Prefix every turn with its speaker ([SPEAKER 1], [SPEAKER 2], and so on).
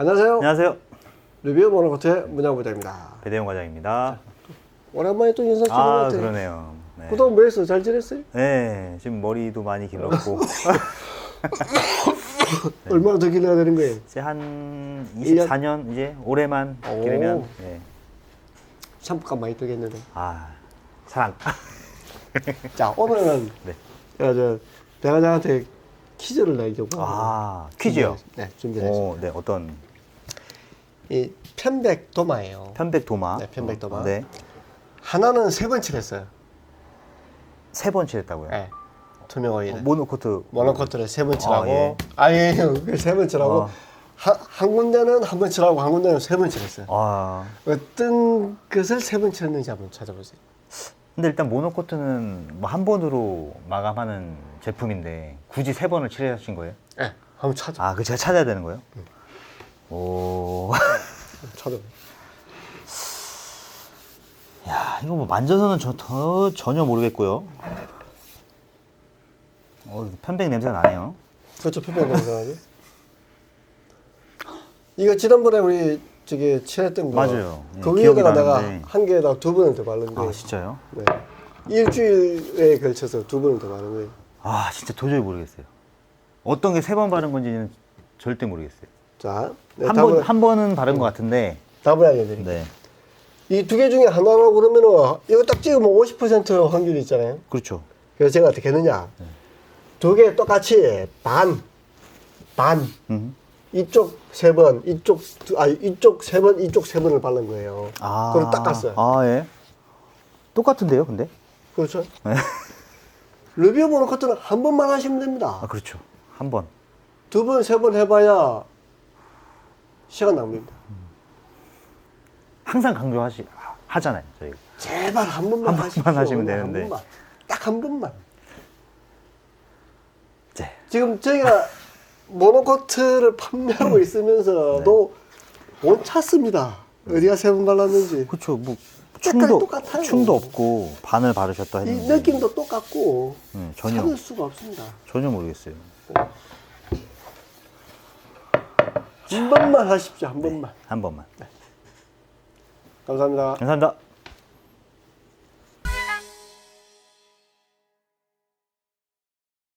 [SPEAKER 1] 안녕하세요.
[SPEAKER 2] 안녕하세요.
[SPEAKER 1] 리뷰 모노코트의 문양부장입니다.
[SPEAKER 2] 배대용 과장입니다.
[SPEAKER 1] 오랜만에 또 인사 찍은 것
[SPEAKER 2] 아,
[SPEAKER 1] 같아요.
[SPEAKER 2] 그러네요. 네.
[SPEAKER 1] 그동안 뭐 했어? 잘 지냈어요?
[SPEAKER 2] 네, 지금 머리도 많이 길렀고 네.
[SPEAKER 1] 얼마나 더 길러야 되는 거예요?
[SPEAKER 2] 이제
[SPEAKER 1] 한일 년?
[SPEAKER 2] 24년 이제 올해만
[SPEAKER 1] 오.
[SPEAKER 2] 기르면 네.
[SPEAKER 1] 샴푸값 많이 들겠는데.
[SPEAKER 2] 아, 사랑.
[SPEAKER 1] 자, 오늘은
[SPEAKER 2] 네.
[SPEAKER 1] 제가 저 배과장한테 퀴즈를 내려고
[SPEAKER 2] 아, 퀴즈요.
[SPEAKER 1] 네, 준비했습니다.
[SPEAKER 2] 오, 네, 어떤
[SPEAKER 1] 이 편백 도마예요.
[SPEAKER 2] 편백 도마?
[SPEAKER 1] 네, 편백 도마.
[SPEAKER 2] 네.
[SPEAKER 1] 하나는 세 번 칠했어요.
[SPEAKER 2] 세 번 칠했다고요?
[SPEAKER 1] 네. 투명 오일을.
[SPEAKER 2] 어, 모노코트.
[SPEAKER 1] 모노코트를 세 번 칠하고
[SPEAKER 2] 아, 예.
[SPEAKER 1] 아니에요. 세번 칠하고
[SPEAKER 2] 아.
[SPEAKER 1] 한, 한 군데는 한 번 칠하고 한 군데는 세 번 칠했어요.
[SPEAKER 2] 아,
[SPEAKER 1] 어떤 것을 세번 쳤는지 한번 찾아보세요.
[SPEAKER 2] 근데 일단 모노코트는 뭐 한 번으로 마감하는 제품인데 굳이 세 번을 칠하신 거예요?
[SPEAKER 1] 네, 한번 찾아.
[SPEAKER 2] 아, 그 제가 찾아야 되는 거예요? 오.
[SPEAKER 1] 찾아.
[SPEAKER 2] 야, 이거 뭐 만져서는 저, 더 전혀 모르겠고요. 어, 편백 냄새 나네요.
[SPEAKER 1] 그렇죠, 표현 검사하죠. 이거 지난번에 우리 저기 칠했던 거.
[SPEAKER 2] 맞아요. 예,
[SPEAKER 1] 그
[SPEAKER 2] 기억이
[SPEAKER 1] 위에다가 내가
[SPEAKER 2] 나는데.
[SPEAKER 1] 한 개에다 두 번을 더 바른데.
[SPEAKER 2] 아, 진짜요?
[SPEAKER 1] 네. 일주일에 걸쳐서 두 번을 더 바른 거예요.
[SPEAKER 2] 아, 진짜 도저히 모르겠어요. 어떤 게 세 번 바른 건지는 절대 모르겠어요.
[SPEAKER 1] 자, 네,
[SPEAKER 2] 한
[SPEAKER 1] 답을,
[SPEAKER 2] 번, 한 번은 바른 것 같은데,
[SPEAKER 1] 답을 알려드릴게요.
[SPEAKER 2] 네.
[SPEAKER 1] 이 두 개 중에 하나라고 그러면은 이거 딱 찍으면 50% 확률이 있잖아요.
[SPEAKER 2] 그렇죠.
[SPEAKER 1] 그래서 제가 어떻게 했느냐. 두 개 똑같이 반, 반.
[SPEAKER 2] 음.
[SPEAKER 1] 이쪽 세 번, 이쪽, 두- 아, 이쪽 세 번, 이쪽 세 번을 바른 거예요.
[SPEAKER 2] 아.
[SPEAKER 1] 그걸 닦았어요.
[SPEAKER 2] 아, 예. 똑같은데요, 근데?
[SPEAKER 1] 그렇죠.
[SPEAKER 2] 네.
[SPEAKER 1] 리뷰 보는 것들은 한 번만 하시면 됩니다.
[SPEAKER 2] 아, 그렇죠. 한 번.
[SPEAKER 1] 두 번, 세 번 해봐야 시간 낭비입니다.
[SPEAKER 2] 항상 강조하시, 하잖아요, 저희가.
[SPEAKER 1] 제발 한 번만
[SPEAKER 2] 한 번만
[SPEAKER 1] 하십시오.
[SPEAKER 2] 하시면 되는데.
[SPEAKER 1] 딱 한 번만.
[SPEAKER 2] 네.
[SPEAKER 1] 지금 저희가 모노코트를 판매하고 있으면서도 못 찾습니다. 어디가 세번 발랐는지.
[SPEAKER 2] 그렇죠. 뭐, 충도,
[SPEAKER 1] 똑같아요.
[SPEAKER 2] 충도 없고, 반을 바르셨다
[SPEAKER 1] 이
[SPEAKER 2] 했는데.
[SPEAKER 1] 느낌도 똑같고
[SPEAKER 2] 네, 전혀,
[SPEAKER 1] 찾을 수가 없습니다.
[SPEAKER 2] 전혀 모르겠어요.
[SPEAKER 1] 한 번만 하십시오. 한 번만.
[SPEAKER 2] 한 번만.
[SPEAKER 1] 감사합니다.
[SPEAKER 2] 감사합니다.